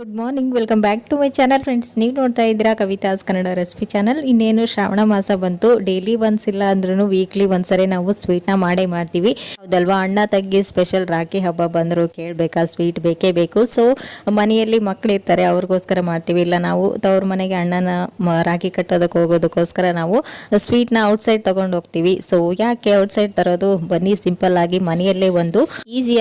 Good morning welcome back to my channel friends ನೀವು ನೋಡ್ತಾ ಇದ್ದೀರಾ ಕವಿತಾಸ್ ಕನ್ನಡ ರೆಸಿಪಿ ಚಾನಲ್. ಇನ್ನೇನು ಶ್ರಾವಣ ಮಾಸ ಬಂತು. ಡೈಲಿ ಒನ್ಸ್ ಇಲ್ಲ ಅಂದ್ರೂ ವೀಕ್ಲಿ ಒಂದ್ಸರಿ ನಾವು ಸ್ವೀಟ್ನ ಮಾಡೇ ಮಾಡ್ತೀವಿ. ಹೌದಲ್ವಾ? ಅಣ್ಣ ತಗ್ಗಿ ಸ್ಪೆಷಲ್ ರಾಖಿ ಹಬ್ಬ ಬಂದರು ಕೇಳಬೇಕಾ? ಸ್ವೀಟ್ ಬೇಕೇ ಬೇಕು. ಸೊ ಮನೆಯಲ್ಲಿ ಮಕ್ಕಳು ಇರ್ತಾರೆ, ಅವ್ರಿಗೋಸ್ಕರ ಮಾಡ್ತೀವಿ. ಇಲ್ಲ, ನಾವು ತವ್ರ ಮನೆಗೆ ಅಣ್ಣನ ರಾಖಿ ಕಟ್ಟೋದಕ್ಕೆ ಹೋಗೋದಕ್ಕೋಸ್ಕರ ನಾವು ಸ್ವೀಟ್ನ ಔಟ್ಸೈಡ್ ತೊಗೊಂಡು ಹೋಗ್ತೀವಿ. ಸೊ ಯಾಕೆ ಔಟ್ಸೈಡ್ ತರೋದು? ಬನ್ನಿ ಸಿಂಪಲ್ ಆಗಿ ಮನೆಯಲ್ಲೇ ಒಂದು ಈಸಿ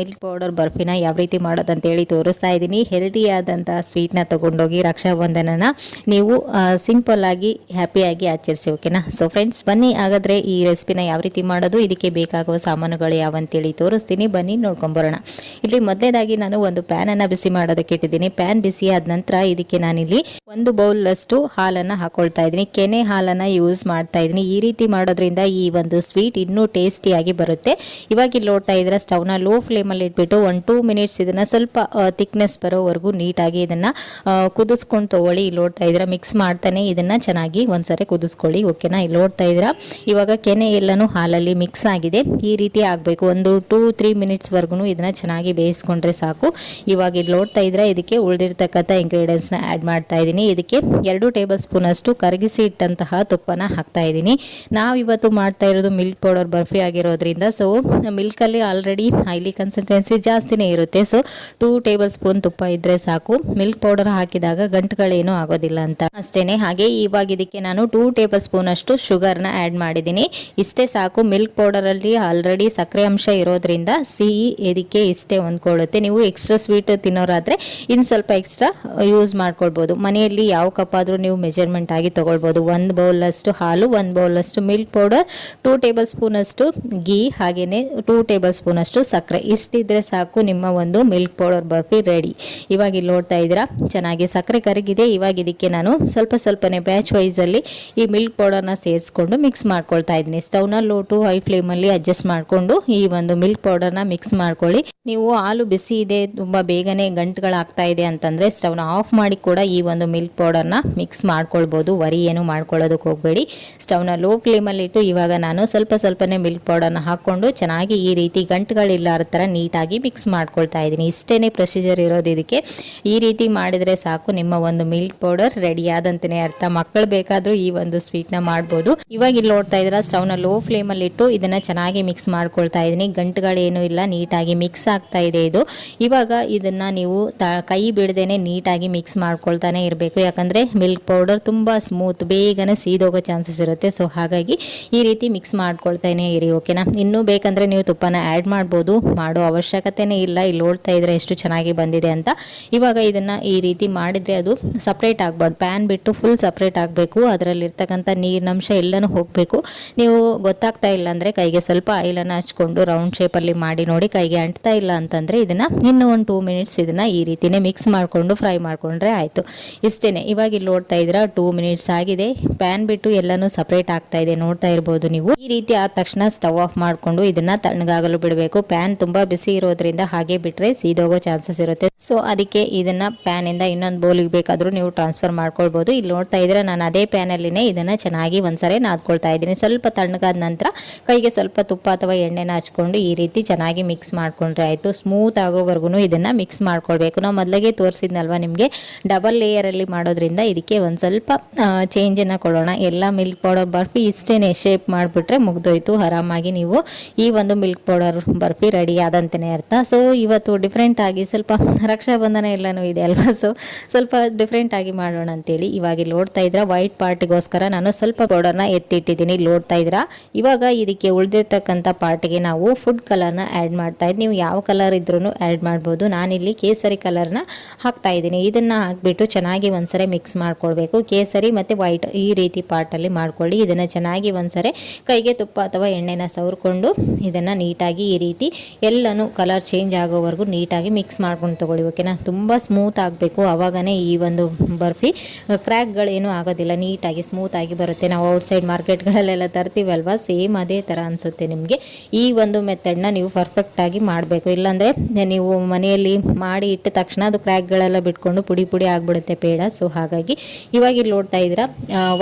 ಮಿಲ್ಕ್ ಪೌಡರ್ ಬರ್ಫಿನ ಯಾವ ರೀತಿ ಮಾಡೋದಂತೇಳಿ ತೋರಿಸ್ತಾ ಇದ್ದೀನಿ. ಹೆಲ್ದಿ ಆದಂಥ ಸ್ವೀಟ್ನ ತಗೊಂಡೋಗಿ ರಕ್ಷಾಬಂಧನನ ನೀವು ಸಿಂಪಲ್ ಆಗಿ ಹ್ಯಾಪಿಯಾಗಿ ಆಚರಿಸಿ ಓಕೆನಾ ಸೊ ಫ್ರೆಂಡ್ಸ್ ಬನ್ನಿ ಹಾಗಾದ್ರೆ ಈ ರೆಸಿಪಿನ ಯಾವ ರೀತಿ ಮಾಡೋದು? ಇದಕ್ಕೆ ಬೇಕಾಗುವ ಸಾಮಾನುಗಳು ಯಾವಂತೇಳಿ ತೋರಿಸ್ತೀನಿ. ಬನ್ನಿ ನೋಡ್ಕೊಂಬರೋಣ. ಇಲ್ಲಿ ಮೊದಲೇದಾಗಿ ನಾನು ಒಂದು ಪ್ಯಾನನ್ನು ಬಿಸಿ ಮಾಡೋದಕ್ಕೆ ಇಟ್ಟಿದ್ದೀನಿ. ಪ್ಯಾನ್ ಬಿಸಿ ಆದ ನಂತರ ಇದಕ್ಕೆ ನಾನಿಲ್ಲಿ ಒಂದು ಬೌಲ್ ಅಷ್ಟು ಹಾಲನ್ನು ಹಾಕೊಳ್ತಾ ಇದ್ದೀನಿ. ಕೆನೆ ಹಾಲನ್ನು ಯೂಸ್ ಮಾಡ್ತಾ ಇದ್ದೀನಿ. ಈ ರೀತಿ ಮಾಡೋದ್ರಿಂದ ಈ ಒಂದು ಸ್ವೀಟ್ ಇನ್ನೂ ಟೇಸ್ಟಿಯಾಗಿ ಬರುತ್ತೆ. ಇವಾಗ ಇಲ್ಲಿ ನೋಡ್ತಾ ಇದ್ರೆ ಸ್ಟವ್ನ ಲೋ ಫ್ಲೇಮಲ್ಲಿ ಇಟ್ಬಿಟ್ಟು ಒನ್ ಟೂ ಮಿನಿಟ್ಸ್ ಇದನ್ನು ಸ್ವಲ್ಪ ಥಿಕ್ನೆಸ್ ಬರೋವರೆಗೂ ನೀಟಾಗಿ ಇದನ್ನು ಕುದಿಸ್ಕೊಂಡು ತೊಗೊಳ್ಳಿ. ಇಲ್ಲಿ ನೋಡ್ತಾ ಇದ್ದೀರಾ ಮಿಕ್ಸ್ ಮಾಡ್ತಾನೆ ಇದನ್ನು ಚೆನ್ನಾಗಿ ಒಂದ್ಸರಿ ಕುದಿಸ್ಕೊಳ್ಳಿ. ಓಕೆನಾ ಇಲ್ಲಿ ನೋಡ್ತಾ ಇದ್ದೀರಾ, ಇವಾಗ ಕೆನೆ ಎಲ್ಲನೂ ಹಾಲಲ್ಲಿ ಮಿಕ್ಸ್ ಆಗಿದೆ. ಈ ರೀತಿ ಆಗಬೇಕು. ಒಂದು ಟೂ ತ್ರೀ ಮಿನಿಟ್ಸ್ವರೆಗೂ ಇದನ್ನು ಚೆನ್ನಾಗಿ ಬೇಯಿಸ್ಕೊಂಡ್ರೆ ಸಾಕು. ಇವಾಗ ಇಲ್ಲಿ ನೋಡ್ತಾ ಇದ್ದೀರಾ, ಇದಕ್ಕೆ ಉಳಿದಿರ್ತಕ್ಕಂಥ ಇಂಗ್ರೀಡಿಯೆಂಟ್ಸ್ನ ಆ್ಯಡ್ ಮಾಡ್ತಾ ಇದ್ದೀನಿ. ಇದಕ್ಕೆ ಎರಡು ಟೇಬಲ್ ಸ್ಪೂನ್ ಅಷ್ಟು ಕರಗಿಸಿ ಇಟ್ಟಂತಹ ತುಪ್ಪನ ಹಾಕ್ತಾ ಇದ್ದೀನಿ. ನಾವು ಇವತ್ತು ಮಾಡ್ತಾ ಇರೋದು ಮಿಲ್ಕ್ ಪೌಡರ್ ಬರ್ಫಿ ಆಗಿರೋದ್ರಿಂದ ಸೊ ಮಿಲ್ಕಲ್ಲಿ ಆಲ್ರೆಡಿ ಹೈಲಿ ಕನ್ಸಿಸ್ಟೆನ್ಸಿ ಜಾಸ್ತಿನೇ ಇರುತ್ತೆ. ಸೊ ಟೂ ಟೇಬಲ್ ಸ್ಪೂನ್ ತುಪ್ಪ ಸಾಕು. ಮಿಲ್ಕ್ ಪೌಡರ್ ಹಾಕಿದಾಗ ಗಂಟುಗಳೇನು ಆಗೋದಿಲ್ಲ ಅಂತ. ಅಷ್ಟೇನೆ. ಹಾಗೆ ಇವಾಗ ಇದಕ್ಕೆ ನಾನು ಟೂ ಟೇಬಲ್ ಸ್ಪೂನ್ ಅಷ್ಟು ಶುಗರ್ನ ಆ್ಯಡ್ ಮಾಡಿದ್ದೀನಿ. ಇಷ್ಟೇ ಸಾಕು. ಮಿಲ್ಕ್ ಪೌಡರಲ್ಲಿ ಆಲ್ರೆಡಿ ಸಕ್ಕರೆ ಅಂಶ ಇರೋದ್ರಿಂದ ಸಿಹಿ ಇದಕ್ಕೆ ಇಷ್ಟೇ ಹೊಂದ್ಕೊಳ್ಳುತ್ತೆ. ನೀವು ಎಕ್ಸ್ಟ್ರಾ ಸ್ವೀಟ್ ತಿನ್ನೋರಾದ್ರೆ ಇನ್ನು ಸ್ವಲ್ಪ ಎಕ್ಸ್ಟ್ರಾ ಯೂಸ್ ಮಾಡ್ಕೊಳ್ಬೋದು. ಮನೆಯಲ್ಲಿ ಯಾವ ಕಪ್ ಆದರೂ ನೀವು ಮೆಜರ್ಮೆಂಟ್ ಆಗಿ ತಗೊಳ್ಬೋದು. ಒಂದು ಬೌಲಷ್ಟು ಹಾಲು, ಒಂದು ಬೌಲಷ್ಟು ಮಿಲ್ಕ್ ಪೌಡರ್ ಟೂ ಟೇಬಲ್ ಸ್ಪೂನಷ್ಟು ಗೀ ಹಾಗೆಯೇ ಟೂ ಟೇಬಲ್ ಸ್ಪೂನಷ್ಟು ಸಕ್ಕರೆ ಇಷ್ಟಿದ್ರೆ ಸಾಕು. ನಿಮ್ಮ ಒಂದು ಮಿಲ್ಕ್ ಪೌಡರ್ ಬರ್ಫಿ ರೆಡಿ ಇವಾಗ ಇಲ್ಲಿ ನೋಡ್ತಾ ಇದ್ದೀರಾ? ಚೆನ್ನಾಗಿ ಸಕ್ಕರೆ ಕರಗಿದೆ. ಇವಾಗ ಇದಕ್ಕೆ ನಾನು ಸ್ವಲ್ಪ ಸ್ವಲ್ಪನೇ ಬ್ಯಾಚ್ ವೈಸಲ್ಲಿ ಈ ಮಿಲ್ಕ್ ಪೌಡರ್ನ ಸೇರಿಸ್ಕೊಂಡು ಮಿಕ್ಸ್ ಮಾಡ್ಕೊಳ್ತಾ ಇದ್ದೀನಿ. ಸ್ಟವ್ನ ಲೋ ಟು ಹೈ ಫ್ಲೇಮಲ್ಲಿ ಅಡ್ಜಸ್ಟ್ ಮಾಡಿಕೊಂಡು ಈ ಒಂದು ಮಿಲ್ಕ್ ಪೌಡರ್ನ ಮಿಕ್ಸ್ ಮಾಡ್ಕೊಳ್ಳಿ. ನೀವು ಹಾಲು ಬಿಸಿ ಇದೆ, ತುಂಬ ಬೇಗನೆ ಗಂಟುಗಳಾಗ್ತಾ ಇದೆ ಅಂತಂದರೆ ಸ್ಟವ್ನ ಆಫ್ ಮಾಡಿ ಕೂಡ ಈ ಒಂದು ಮಿಲ್ಕ್ ಪೌಡರ್ನ ಮಿಕ್ಸ್ ಮಾಡ್ಕೊಳ್ಬೋದು. ವರಿ ಏನು ಮಾಡ್ಕೊಳ್ಳೋದಕ್ಕೆ ಹೋಗಬೇಡಿ. ಸ್ಟವ್ನ ಲೋ ಫ್ಲೇಮಲ್ಲಿ ಇಟ್ಟು ಇವಾಗ ನಾನು ಸ್ವಲ್ಪ ಸ್ವಲ್ಪನೇ ಮಿಲ್ಕ್ ಪೌಡರ್ನ ಹಾಕ್ಕೊಂಡು ಚೆನ್ನಾಗಿ ಈ ರೀತಿ ಗಂಟುಗಳಿಲ್ಲಾರ ಥರ ನೀಟಾಗಿ ಮಿಕ್ಸ್ ಮಾಡ್ಕೊಳ್ತಾ ಇದ್ದೀನಿ. ಇಷ್ಟೇ ಪ್ರೊಸೀಜರ್ ಇರೋದು ಇದಕ್ಕೆ. ಈ ರೀತಿ ಮಾಡಿದರೆ ಸಾಕು. ನಿಮ್ಮ ಒಂದು ಮಿಲ್ಕ್ ಪೌಡರ್ ರೆಡಿ ಆದಂತನೇ ಅರ್ಥ. ಮಕ್ಕಳು ಬೇಕಾದರೂ ಈ ಒಂದು ಸ್ವೀಟ್ನ ಮಾಡ್ಬೋದು. ಇವಾಗ ಇಲ್ಲಿ ನೋಡ್ತಾ ಇದ್ದೀರಾ ಸ್ಟವ್ನ ಲೋ ಫ್ಲೇಮಲ್ಲಿ ಇಟ್ಟು ಇದನ್ನು ಚೆನ್ನಾಗಿ ಮಿಕ್ಸ್ ಮಾಡ್ಕೊಳ್ತಾ ಇದ್ದೀನಿ. ಗಂಟುಗಳೇನೂ ಇಲ್ಲ, ನೀಟಾಗಿ ಮಿಕ್ಸ್ ಆಗ್ತಾ ಇದೆ ಇದು. ಇವಾಗ ಇದನ್ನು ನೀವು ಕೈ ಬಿಡದೇನೆ ನೀಟಾಗಿ ಮಿಕ್ಸ್ ಮಾಡ್ಕೊಳ್ತಾನೆ ಇರಬೇಕು. ಯಾಕಂದರೆ ಮಿಲ್ಕ್ ಪೌಡರ್ ತುಂಬ ಸ್ಮೂತ್ ಬೇಗನೆ ಸೀದೋಗೋ ಚಾನ್ಸಸ್ ಇರುತ್ತೆ. ಸೊ ಹಾಗಾಗಿ ಈ ರೀತಿ ಮಿಕ್ಸ್ ಮಾಡ್ಕೊಳ್ತಾನೆ ಇರಿ ಓಕೆನಾ ಇನ್ನೂ ಬೇಕಂದರೆ ನೀವು ತುಪ್ಪನ ಆ್ಯಡ್ ಮಾಡ್ಬೋದು. ಮಾಡೋ ಅವಶ್ಯಕತೆನೇ ಇಲ್ಲ. ಇಲ್ಲಿ ನೋಡ್ತಾ ಇದ್ರೆ ಎಷ್ಟು ಚೆನ್ನಾಗಿ ಬಂದಿದೆ ಅಂತ. ಇವಾಗ ಇದನ್ನು ಈ ರೀತಿ ಮಾಡಿದರೆ ಅದು ಸಪ್ರೇಟ್ ಆಗಬಾರ್ದು. ಪ್ಯಾನ್ ಬಿಟ್ಟು ಫುಲ್ ಸಪ್ರೇಟ್ ಆಗಬೇಕು. ಅದರಲ್ಲಿರ್ತಕ್ಕಂಥ ನೀರಿನಂಶ ಎಲ್ಲನೂ ಹೋಗಬೇಕು. ನೀವು ಗೊತ್ತಾಗ್ತಾ ಇಲ್ಲ ಅಂದರೆ ಕೈಗೆ ಸ್ವಲ್ಪ ಆಯಿಲನ್ನು ಹಚ್ಕೊಂಡು ರೌಂಡ್ ಶೇಪಲ್ಲಿ ಮಾಡಿ ನೋಡಿ ಕೈಗೆ ಅಂಟ್ತಾ ಇಲ್ಲ ಅಂತಂದರೆ ಇದನ್ನು ಇನ್ನೂ ಒಂದು ಟೂ ಮಿನಿಟ್ಸ್ ಇದನ್ನು ಈ ರೀತಿನೇ ಮಿಕ್ಸ್ ಮಾಡಿಕೊಂಡು ಫ್ರೈ ಮಾಡಿಕೊಂಡ್ರೆ ಆಯಿತು. ಇಷ್ಟೇ ಇವಾಗ ಇಲ್ಲಿ ನೋಡ್ತಾ ಇದ್ದೀರಾ ಟೂ ಮಿನಿಟ್ಸ್ ಆಗಿದೆ. ಪ್ಯಾನ್ ಬಿಟ್ಟು ಎಲ್ಲನೂ ಸಪ್ರೇಟ್ ಆಗ್ತಾ ಇದೆ. ನೋಡ್ತಾ ಇರ್ಬೋದು ನೀವು. ಈ ರೀತಿ ಆದ ತಕ್ಷಣ ಸ್ಟವ್ ಆಫ್ ಮಾಡಿಕೊಂಡು ಇದನ್ನ ತಣ್ಣಗಾಗಲು ಬಿಡಬೇಕು. ಪ್ಯಾನ್ ತುಂಬಾ ಬಿಸಿ ಇರೋದ್ರಿಂದ ಹಾಗೆ ಬಿಟ್ರೆ ಸೀದೋಗೋ ಚಾನ್ಸಸ್ ಇರುತ್ತೆ. ಸೊ ಅದಕ್ಕೆ ಇದನ್ನ ಇದನ್ನು ಪ್ಯಾನಿಂದ ಇನ್ನೊಂದು ಬೌಲಿಗೆ ಬೇಕಾದರೂ ನೀವು ಟ್ರಾನ್ಸ್ಫರ್ ಮಾಡ್ಕೊಳ್ಬೋದು. ಇಲ್ಲಿ ನೋಡ್ತಾ ಇದ್ರೆ ನಾನು ಅದೇ ಪ್ಯಾನಲ್ಲಿನೇ ಇದನ್ನು ಚೆನ್ನಾಗಿ ಒಂದ್ಸರಿ ನಾದ್ಕೊಳ್ತಾ ಇದ್ದೀನಿ. ಸ್ವಲ್ಪ ತಣ್ಣಗಾದ ನಂತರ ಕೈಗೆ ಸ್ವಲ್ಪ ತುಪ್ಪ ಅಥವಾ ಎಣ್ಣೆನ ಹಚ್ಕೊಂಡು ಈ ರೀತಿ ಚೆನ್ನಾಗಿ ಮಿಕ್ಸ್ ಮಾಡ್ಕೊಂಡ್ರೆ ಆಯಿತು. ಸ್ಮೂತ್ ಆಗೋವರೆಗೂ ಇದನ್ನು ಮಿಕ್ಸ್ ಮಾಡ್ಕೊಳ್ಬೇಕು. ನಾವು ಮೊದಲಿಗೆ ತೋರಿಸಿದ್ನಲ್ವ ನಿಮಗೆ? ಡಬಲ್ ಲೇಯರಲ್ಲಿ ಮಾಡೋದ್ರಿಂದ ಇದಕ್ಕೆ ಒಂದು ಸ್ವಲ್ಪ ಚೇಂಜನ್ನು ಕೊಡೋಣ. ಎಲ್ಲ ಮಿಲ್ಕ್ ಪೌಡರ್ ಬರ್ಫಿ ಇಷ್ಟೇನೆ ಶೇಪ್ ಮಾಡಿಬಿಟ್ರೆ ಮುಗ್ದೋಯ್ತು. ಆರಾಮಾಗಿ ನೀವು ಈ ಒಂದು ಮಿಲ್ಕ್ ಪೌಡರ್ ಬರ್ಫಿ ರೆಡಿ ಆದಂತೆಯೇ ಅರ್ಥ. ಸೊ ಇವತ್ತು ಡಿಫ್ರೆಂಟಾಗಿ ಸ್ವಲ್ಪ ರಕ್ಷಾಬಂಧನ ಎಲ್ಲನೂ ಇದೆ ಅಲ್ವಾ? ಸೊ ಸ್ವಲ್ಪ ಡಿಫ್ರೆಂಟ್ ಆಗಿ ಮಾಡೋಣ ಅಂತೇಳಿ ಇವಾಗ ಇಲ್ಲಿ ನೋಡ್ತಾ ಇದ್ರೆ ವೈಟ್ ಪಾರ್ಟಿಗೋಸ್ಕರ ನಾನು ಸ್ವಲ್ಪ ಪೌಡರ್ನ ಎತ್ತಿಟ್ಟಿದ್ದೀನಿ. ಇಲ್ಲಿ ನೋಡ್ತಾ ಇದ್ದೀರಾ ಇವಾಗ ಇದಕ್ಕೆ ಉಳಿದಿರ್ತಕ್ಕಂಥ ಪಾರ್ಟಿಗೆ ನಾವು ಫುಡ್ ಕಲರ್ನ ಆ್ಯಡ್ ಮಾಡ್ತಾ ಇದ್ದೀನಿ ನೀವು ಯಾವ ಕಲರ್ ಇದ್ರೂ ಆ್ಯಡ್ ಮಾಡ್ಬೋದು. ನಾನಿಲ್ಲಿ ಕೇಸರಿ ಕಲರ್ನ ಹಾಕ್ತಾ ಇದ್ದೀನಿ. ಇದನ್ನು ಹಾಕ್ಬಿಟ್ಟು ಚೆನ್ನಾಗಿ ಒಂದ್ಸರಿ ಮಿಕ್ಸ್ ಮಾಡ್ಕೊಳ್ಬೇಕು. ಕೇಸರಿ ಮತ್ತು ವೈಟ್ ಈ ರೀತಿ ಪಾರ್ಟಲ್ಲಿ ಮಾಡ್ಕೊಳ್ಳಿ. ಇದನ್ನು ಚೆನ್ನಾಗಿ ಒಂದ್ಸರಿ ಕೈಗೆ ತುಪ್ಪ ಅಥವಾ ಎಣ್ಣೆನ ಸವರ್ಕೊಂಡು ಇದನ್ನು ನೀಟಾಗಿ ಈ ರೀತಿ ಎಲ್ಲನೂ ಕಲರ್ ಚೇಂಜ್ ಆಗೋವರೆಗೂ ನೀಟಾಗಿ ಮಿಕ್ಸ್ ಮಾಡ್ಕೊಂಡು ತೊಗೊಳ್ಳಿ ಓಕೆನಾ ತುಂಬ ಸ್ಮೂತ್ ಆಗಬೇಕು. ಆವಾಗನೇ ಈ ಒಂದು ಬರ್ಫಿ. ಕ್ರ್ಯಾಕ್ಗಳೇನು ಆಗೋದಿಲ್ಲ. ನೀಟಾಗಿ ಸ್ಮೂತ್ ಆಗಿ ಬರುತ್ತೆ. ನಾವು ಔಟ್ಸೈಡ್ ಮಾರ್ಕೆಟ್ಗಳಲ್ಲೆಲ್ಲ ತರ್ತೀವಲ್ವ? ಸೇಮ್ ಅದೇ ಥರ ಅನಿಸುತ್ತೆ ನಿಮಗೆ. ಈ ಒಂದು ಮೆಥಡ್ನ ನೀವು ಪರ್ಫೆಕ್ಟಾಗಿ ಮಾಡಬೇಕು. ಇಲ್ಲಾಂದರೆ ನೀವು ಮನೆಯಲ್ಲಿ ಮಾಡಿ ಇಟ್ಟ ತಕ್ಷಣ ಅದು ಕ್ರ್ಯಾಕ್ಗಳೆಲ್ಲ ಬಿಟ್ಕೊಂಡು ಪುಡಿ ಪುಡಿ ಆಗಿಬಿಡುತ್ತೆ ಪೇಡ. ಸೊ ಹಾಗಾಗಿ ಇವಾಗ ಇಲ್ಲಿ ನೋಡ್ತಾ ಇದ್ದೀರಾ?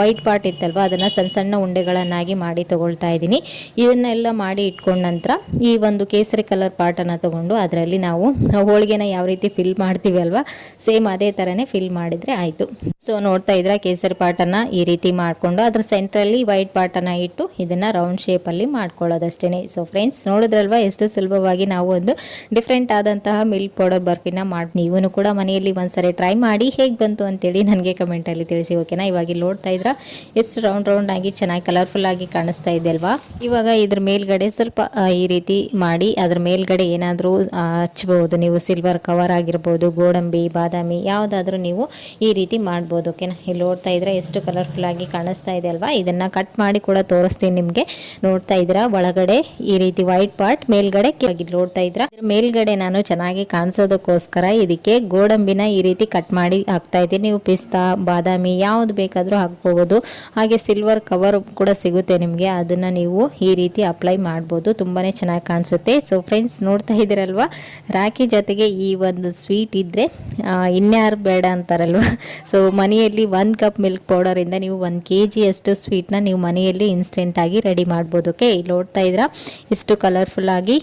ವೈಟ್ ಪಾರ್ಟ್ ಇತ್ತಲ್ವ? ಅದನ್ನು ಸಣ್ಣ ಸಣ್ಣ ಉಂಡೆಗಳನ್ನಾಗಿ ಮಾಡಿ ತೊಗೊಳ್ತಾ ಇದ್ದೀನಿ. ಇದನ್ನೆಲ್ಲ ಮಾಡಿ ಇಟ್ಕೊಂಡ ನಂತರ ಈ ಒಂದು ಕೇಸರಿ ಕಲರ್ ಪಾರ್ಟನ್ನು ತಗೊಂಡು ಅದರಲ್ಲಿ ನಾವು ಹೋಳಿಗೆನ ಯಾವ ರೀತಿ ಫಿಲ್ ಮಾಡಿ ಮಾಡ್ತೀವಿ ಅಲ್ವಾ? ಸೇಮ್ ಅದೇ ಥರನೇ ಫಿಲ್ ಮಾಡಿದರೆ ಆಯಿತು. ಸೊ ನೋಡ್ತಾ ಇದ್ರೆ ಕೇಸರಿ ಪಾಟನ್ನು ಈ ರೀತಿ ಮಾಡಿಕೊಂಡು ಅದ್ರ ಸೆಂಟ್ರಲ್ಲಿ ವೈಟ್ ಪಾಟನ್ನು ಇಟ್ಟು ಇದನ್ನು ರೌಂಡ್ ಶೇಪಲ್ಲಿ ಮಾಡ್ಕೊಳ್ಳೋದಷ್ಟೇ ಸೊ ಫ್ರೆಂಡ್ಸ್ ನೋಡಿದ್ರಲ್ವಾ ಎಷ್ಟು ಸುಲಭವಾಗಿ ನಾವು ಒಂದು ಡಿಫ್ರೆಂಟ್ ಆದಂತಹ ಮಿಲ್ಕ್ ಪೌಡರ್ ಬರ್ಫಿನ ಮಾಡಿ ನೀವು ಕೂಡ ಮನೆಯಲ್ಲಿ ಒಂದ್ಸರಿ ಟ್ರೈ ಮಾಡಿ ಹೇಗೆ ಬಂತು ಅಂತೇಳಿ ನನಗೆ ಕಮೆಂಟಲ್ಲಿ ತಿಳಿಸಿ ಓಕೆನಾ ಇವಾಗ ಇಲ್ಲಿ ನೋಡ್ತಾ ಇದ್ರ ಎಷ್ಟು ರೌಂಡ್ ರೌಂಡ್ ಆಗಿ ಚೆನ್ನಾಗಿ ಕಲರ್ಫುಲ್ ಆಗಿ ಕಾಣಿಸ್ತಾ ಇದೆ ಅಲ್ವಾ? ಇವಾಗ ಇದ್ರ ಮೇಲ್ಗಡೆ ಸ್ವಲ್ಪ ಈ ರೀತಿ ಮಾಡಿ ಅದ್ರ ಮೇಲ್ಗಡೆ ಏನಾದರೂ ಹಚ್ಬೋದು. ನೀವು ಸಿಲ್ವರ್ ಕವರ್ ಆಗಿರ್ಬೋದು ಗೋಡಂಬಿ, ಬಾದಾಮಿ ಯಾವುದಾದ್ರೂ ನೀವು ಈ ರೀತಿ ಮಾಡ್ಬೋದು, ಓಕೆನಾ? ಇಲ್ಲಿ ನೋಡ್ತಾ ಇದ್ರೆ ಎಷ್ಟು ಕಲರ್ಫುಲ್ ಆಗಿ ಕಾಣಿಸ್ತಾ ಇದೆ ಅಲ್ವಾ? ಇದನ್ನ ಕಟ್ ಮಾಡಿ ಕೂಡ ತೋರಿಸ್ತೀನಿ ನಿಮಗೆ. ನೋಡ್ತಾ ಇದ್ದೀರಾ? ಒಳಗಡೆ ಈ ರೀತಿ ವೈಟ್ ಪಾರ್ಟ್ ಮೇಲ್ಗಡೆ ನೋಡ್ತಾ ಇದ್ರ ಇದ್ರ ಮೇಲ್ಗಡೆ ನಾನು ಚೆನ್ನಾಗಿ ಕಾಣಿಸೋದಕ್ಕೋಸ್ಕರ ಇದಕ್ಕೆ ಗೋಡಂಬಿನ ಈ ರೀತಿ ಕಟ್ ಮಾಡಿ ಹಾಕ್ತಾ ಇದ್ದೀನಿ. ನೀವು ಪಿಸ್ತಾ, ಬಾದಾಮಿ ಯಾವ್ದು ಬೇಕಾದರೂ ಹಾಕ್ಬೋದು. ಹಾಗೆ ಸಿಲ್ವರ್ ಕವರ್ ಕೂಡ ಸಿಗುತ್ತೆ ನಿಮಗೆ. ಅದನ್ನ ನೀವು ಈ ರೀತಿ ಅಪ್ಲೈ ಮಾಡ್ಬೋದು. ತುಂಬಾನೇ ಚೆನ್ನಾಗಿ ಕಾಣಿಸುತ್ತೆ. ಸೊ ಫ್ರೆಂಡ್ಸ್ ನೋಡ್ತಾ ಇದ್ದೀರಲ್ವಾ? ರಾಖಿ ಜೊತೆಗೆ ಈ ಒಂದು ಸ್ವೀಟ್ ಇದ್ದರೆ ಇನ್ಯಾರು ಬೇಡ ಅಂತಾರಲ್ವ? ಸೊ ಮನೆಯಲ್ಲಿ ಒಂದು ಕಪ್ ಮಿಲ್ಕ್ ಪೌಡರಿಂದ ನೀವು ಒಂದು ಕೆ ಜಿಯಷ್ಟು ಸ್ವೀಟ್ನ ನೀವು ಮನೆಯಲ್ಲಿ ಇನ್ಸ್ಟೆಂಟಾಗಿ ರೆಡಿ ಮಾಡ್ಬೋದು ಓಕೆ ಇಲ್ಲಿ ನೋಡ್ತಾ ಇದ್ರ ಇಷ್ಟು ಕಲರ್ಫುಲ್ ಆಗಿ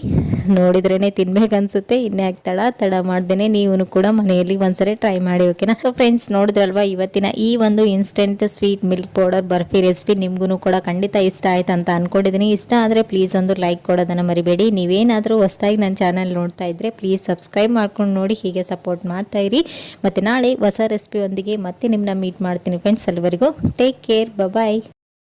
ನೋಡಿದ್ರೇ ತಿನ್ಬೇಕನ್ಸುತ್ತೆ ಇನ್ಯಾಕೆ ತಡ ತಡ ಮಾಡ್ದೇನೆ ನೀವು ಕೂಡ ಮನೆಯಲ್ಲಿ ಒಂದ್ಸರಿ ಟ್ರೈ ಮಾಡಿ ಓಕೆನಾ ಸೊ ಫ್ರೆಂಡ್ಸ್ ನೋಡಿದ್ರಲ್ವಾ? ಇವತ್ತಿನ ಈ ಒಂದು instant sweet milk powder barfi recipe ನಿಮ್ಗೂ ಕೂಡ ಖಂಡಿತ ಇಷ್ಟ ಆಯ್ತು ಅಂತ ಅನ್ಕೊಂಡಿದೀನಿ ಇಷ್ಟ ಆದರೆ ಪ್ಲೀಸ್ ಒಂದು ಲೈಕ್ ಕೊಡೋದನ್ನು ಮರಿಬೇಡಿ. ನೀವೇನಾದರೂ ಹೊಸದಾಗಿ ನನ್ನ ಚಾನಲ್ ನೋಡ್ತಾ ಇದ್ರೆ ಪ್ಲೀಸ್ ಸಬ್ಸ್ಕ್ರೈಬ್ ಮಾಡ್ಕೊಂಡು ನೋಡಿ. ಹೀಗೆ ಸಪೋರ್ಟ್ ಮಾಡ್ತಾ ಇರಿ. ಮತ್ತು ನಾಳೆ ಹೊಸ ರೆಸಿಪಿ ಒಂದಿಗೆ ಮತ್ತೆ ನಿಮ್ಮನ್ನ ಮೀಟ್ ಮಾಡ್ತೀನಿ ಫ್ರೆಂಡ್ಸ್ ಅಲ್ಲಿವರೆಗೂ ಟೇಕ್ ಕೇರ್ ಬಾಯ್